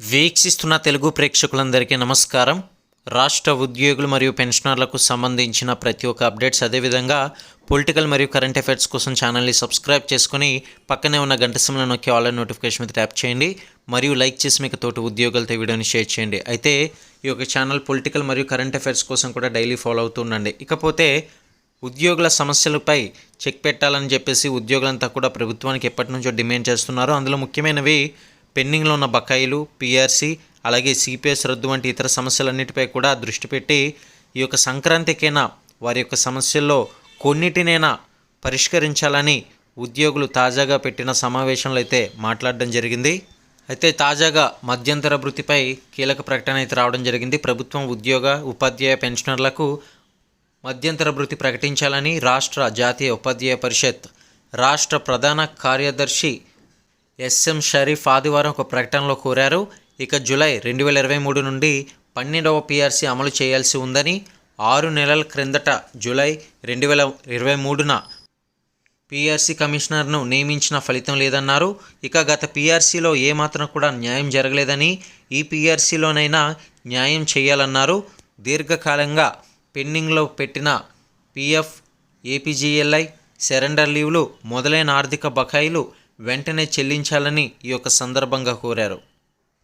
వీక్షిస్తున్న తెలుగు ప్రేక్షకులందరికీ నమస్కారం. రాష్ట్ర ఉద్యోగులు మరియు పెన్షనర్లకు సంబంధించిన ప్రతి ఒక్క అప్డేట్స్ అదేవిధంగా పొలిటికల్ మరియు కరెంట్ అఫైర్స్ కోసం ఛానల్ని సబ్స్క్రైబ్ చేసుకుని పక్కనే ఉన్న గంట సింహలో నొక్కి ఆన్లైన్ నోటిఫికేషన్ మీద ట్యాప్ చేయండి. మరియు లైక్ చేసి మీకు తోటి ఉద్యోగులతో వీడియోని షేర్ చేయండి. అయితే ఈ యొక్క ఛానల్ పొలిటికల్ మరియు కరెంట్ అఫైర్స్ కోసం కూడా డైలీ ఫాలో అవుతూ ఉండండి. ఇకపోతే ఉద్యోగుల సమస్యలపై చెక్ పెట్టాలని చెప్పేసి ఉద్యోగులంతా కూడా ప్రభుత్వానికి ఎప్పటి నుంచో డిమాండ్ చేస్తున్నారు. అందులో ముఖ్యమైనవి పెండింగ్లో ఉన్న బకాయిలు పిఆర్సీ అలాగే సిపిఎస్ రద్దు వంటి ఇతర సమస్యలన్నిటిపై కూడా దృష్టి పెట్టి ఈ యొక్క సంక్రాంతికైనా వారి యొక్క సమస్యల్లో కొన్నిటినైనా పరిష్కరించాలని ఉద్యోగులు తాజాగా పెట్టిన సమావేశంలో అయితే మాట్లాడడం జరిగింది. అయితే తాజాగా మధ్యంతర భృతిపై కీలక ప్రకటన అయితే రావడం జరిగింది. ప్రభుత్వం ఉద్యోగ ఉపాధ్యాయ పెన్షనర్లకు మధ్యంతర భృతి ప్రకటించాలని రాష్ట్ర జాతీయ ఉపాధ్యాయ పరిషత్ రాష్ట్ర ప్రధాన కార్యదర్శి ఎస్ఎం షరీఫ్ ఆదివారం ఒక ప్రకటనలో కోరారు ఇక జులై రెండు వేల ఇరవై మూడు నుండి పన్నెండవ పిఆర్సీ అమలు చేయాల్సి ఉందని ఆరు నెలల క్రిందట జులై రెండు వేల ఇరవై మూడున పీఆర్సీ కమిషనర్ను నియమించిన ఫలితం లేదన్నారు. ఇక గత పీఆర్సీలో ఏమాత్రం కూడా న్యాయం జరగలేదని ఈ పీఆర్సీలోనైనా న్యాయం చేయాలన్నారు. దీర్ఘకాలంగా పెండింగ్లో పెట్టిన పీఎఫ్ ఏపీజీఎల్ఐ సరెండర్ లీవ్లు మొదలైన ఆర్థిక బకాయిలు వెంటనే చెల్లించాలని ఈ యొక్క సందర్భంగా కోరారు.